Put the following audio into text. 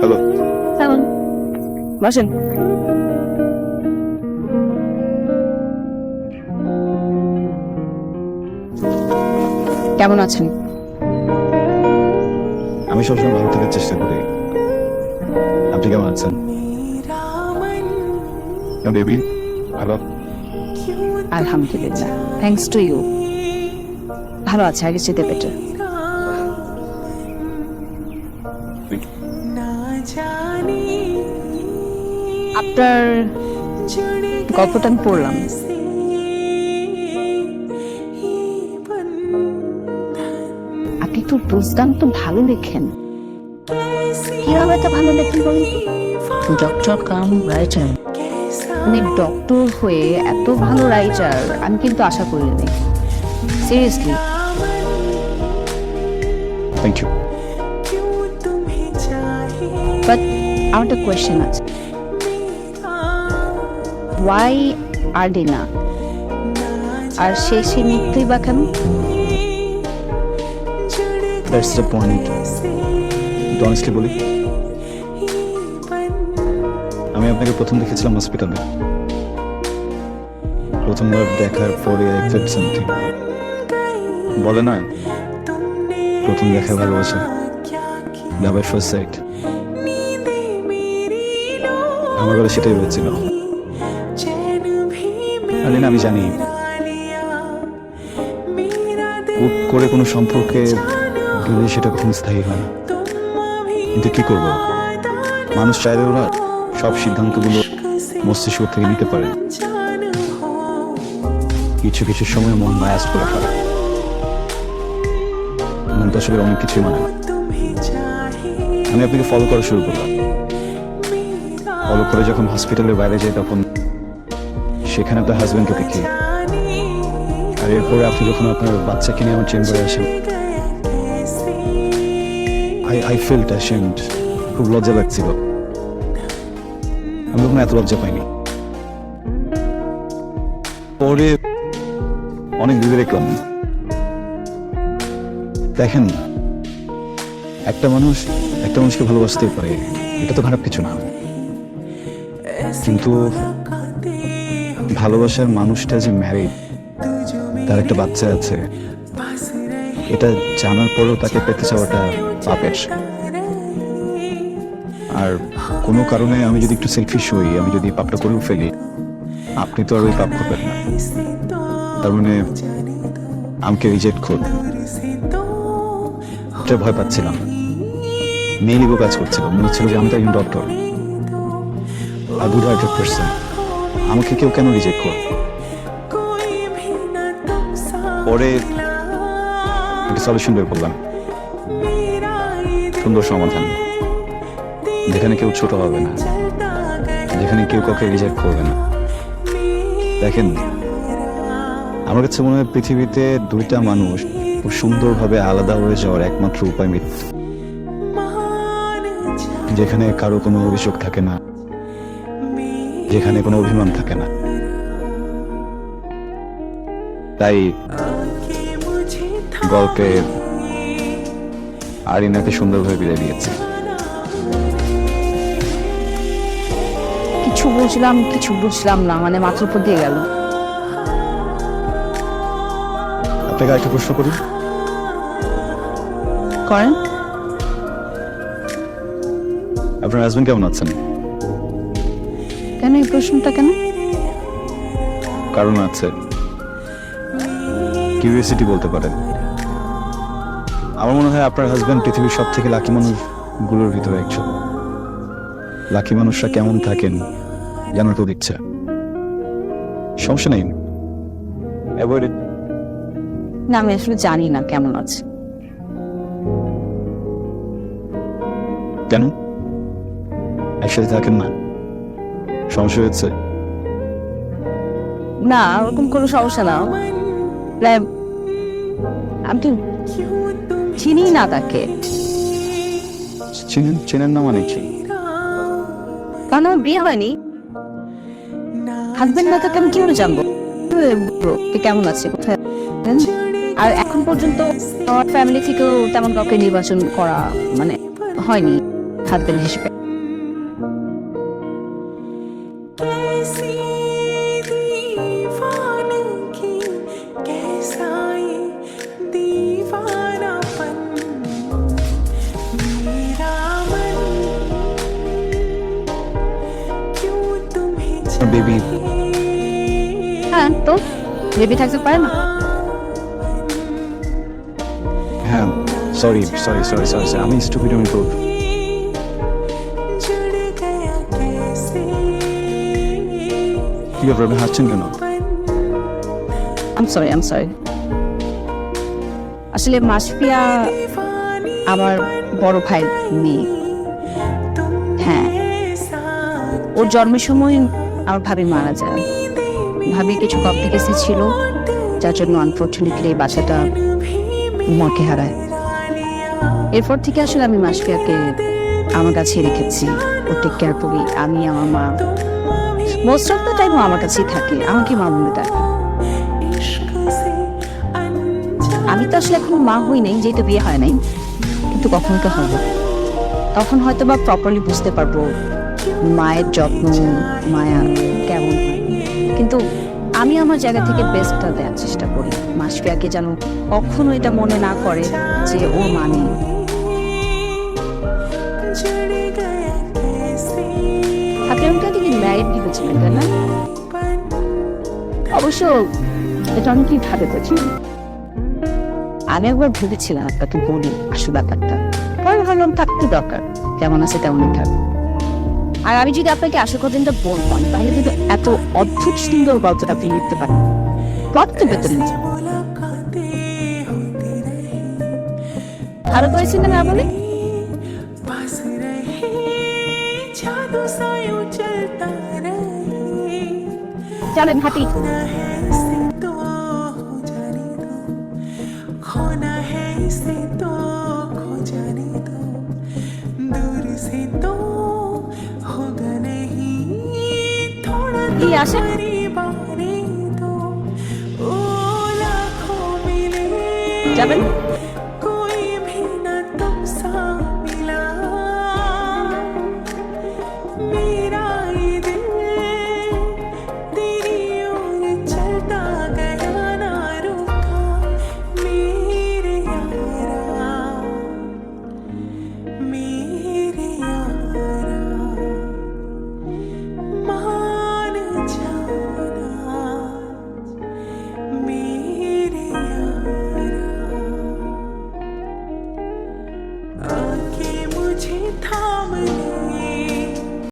Hello কেমন বসেন কেমন আছেন? আমি সবসময় ভালো থাকার চেষ্টা করি। আপনি কেমন আছেন? বেবি ভালো আলহামদুলিল্লাহ। থ্যাংকস টু ইউ ভালো আছে আগে যেতে বেটার আপনার গল্পটা আমি পড়লাম। আপনি তো রোজগান ভালো লেখেন। কীভাবে তো ভালো লেখেন বলুন ডক্টর কাম রাইটার। মানে ডক্টর হয়ে এত ভালো রাইটার আমি কিন্তু আশা করিনি। সিরিয়াসলি। থ্যাংক ইউ বাট আমার একটা কোয়েশ্চেন আছে ওয়াই আর আর্ডিনা আর সে শেষে মৃত্যুই বা কেন? দ্যাটস দ্য পয়েন্ট অনেস্টলি বলি, আমি আপনাকে প্রথম দেখেছিলাম হসপিটালে প্রথমবার দেখার পরে আই সামথিং বলে না, প্রথম দেখা ভালোবাসা। লাভ এট ফার্স্ট সাইট আমার কাছে সেটাই হয়েছিল। আলিনা, আমি জানি। হুট করে কোনো সম্পর্কে গেলে সেটা কখনো স্থায়ী হয় না। কিন্তু কি করব? মানুষ চাইলে ওরা সব সিদ্ধান্তগুলো মস্তিষ্ক থেকে নিতে পারে। কিছু কিছু সময় মন মায়াস করে ফেলে। মন তো আসলে অনেক কিছুই মানে আমি আপনাকে ফলো করা শুরু করলাম। ফলো করে যখন হসপিটালের বাইরে যাই তখন সেখানে তো হাজবেন্ডকে দেখি। আর এরপরে আপনি যখন আপনার বাচ্চাকে নিয়ে আমার চেম্বারে আসেন আই আই অ্যাশেন্ড খুব লজ্জা লাগছিল। আমি তখন এত লজ্জা পাইনি। পরে অনেক ভেবে দেখলাম। দেখেন, একটা মানুষ একটা মানুষকে ভালোবাসতেই পারে, এটা তো খারাপ কিছু না। কিন্তু ভালোবাসার মানুষটা যে ম্যারিড তার একটা বাচ্চা আছে। এটা জানার পরেও তাকে পেতে চাওয়াটা পাপের। আর কোনো কারণে আমি যদি একটু সেলফিশ হই, আমি যদি পাপটা করেও ফেলি, আপনি তো আর ওই পাপ করবেন না। তার মানে আমাকে রিজেক্ট করবেন এটা ভয় পাচ্ছিলাম। মেয়েলিগো কাজ করছিল। মনে হচ্ছিল যে আমি তো একজন ডক্টর আর গুড হার্টেড পার্সন আমাকে কেউ কেন রিজেক্ট করবে? পরে একটা সলিউশন বের করলাম। সুন্দর সমাধান। যেখানে কেউ ছোট হবে না, যেখানে কেউ কাউকে রিজেক্ট করবে না। দেখেন, আমার কাছে মনে হয় পৃথিবীতে দুইটা মানুষ খুব সুন্দরভাবে আলাদা হয়ে যাওয়ার একমাত্র উপায় মৃত্যু যেখানে কারও কোনো অভিযোগ থাকে না। যেখানে কোনো অভিমান থাকে না। তাই গল্পে আরিনাকে সুন্দরভাবে বিদায় দিয়েছে। কিছু বুঝলাম কিছু বুঝলাম না মানে মাত্র উপর দিয়ে গেল। আপনাকে আরেকটা প্রশ্ন করি করেন। আপনার হাজবেন্ড কেমন আছেন? কেন এই প্রশ্নটা কেন? কারণ আছে। কিউরিয়াসিটি বলতে পারেন। আমার মনে হয় আপনার হাজবেন্ড পৃথিবীর সব থেকে লাকি মানুষগুলোর ভিতরে একজন। লাকি মানুষরা কেমন থাকেন জানার তো ইচ্ছা। সমস্যা নেই। অ্যাভয়েড না আমি আসলে জানি না কেমন আছে। কেন? একসাথে থাকেন না। সমস্যা হয়েছে? না ওরকম কোনো সমস্যা না। আমি তো চিনি না তাকে। চিনেন চেনেন না মানে কি? কারণ আমার বিয়ে হয়নি। হাজবেন্ড না তাকে আমি কীভাবে জানব? কেমন আছে কোথায় আর এখন পর্যন্ত আমার ফ্যামিলি থেকেও তেমন কাউকে নির্বাচন করা মানে হয়নি হাজবেন্ড হিসেবে। বেবি? হ্যাঁ তো? বেবি থাকতে পারে না? হ্যাঁ sorry sorry sorry sorry sorry আমি স্টুপিড আমি করব কি ব্যাপার আপনি হাসছেন কেন? আম সরি আম সরি আসলে মাসপিয়া আমার বড় ভাই মেয়ে। হ্যাঁ ওর জন্মের সময় আমার ভাবি মারা যায়। ভাবি কিছু কমপ্লিকেশন ছিল যার জন্য আনফর্চুনেটলি বাচ্চাটা মাকে হারায়। এরপর থেকে আসলে আমি মাসফিয়াকে আমার কাছে রেখেছি। ও টেক কেয়ার করি আমি, আমার মা। মোস্ট অফ দ্য টাইম আমার কাছেই থাকে, আমাকে মা মনে ডাকে আমি তো আসলে এখনও মা হই নাই, যেহেতু বিয়ে হয় নাই। কিন্তু কখন তো হবে। তখন হয়তো বা প্রপারলি বুঝতে পারব মায়ের যত্ন, মায়া, কেমন হয়? কিন্তু আমি আমার জায়গা থেকে বেস্টটা দেওয়ার চেষ্টা করি। মাসফিয়াকে যেন কখনো এটা মনে না করে যে ও মানে আপনি তাই না? অবশ্য এটা অনেকেই ভাবে করছি? আমি একবার ভেবেছিলাম আপনাকে বলি আসু ব্যাপারটা। পরে ভাবলাম থাকতে দরকার। কেমন আছে তেমনই থাকবে আর আমি যদি আপনাকে আসার কথা দিনটা বলতাম, তাহলে কিন্তু এত অদ্ভুত সুন্দর গল্পটা আপনি লিখতে পারেন কত বেতন আরও না। না বলে? চলেন হাঁটি যদি আসে? যাবেন?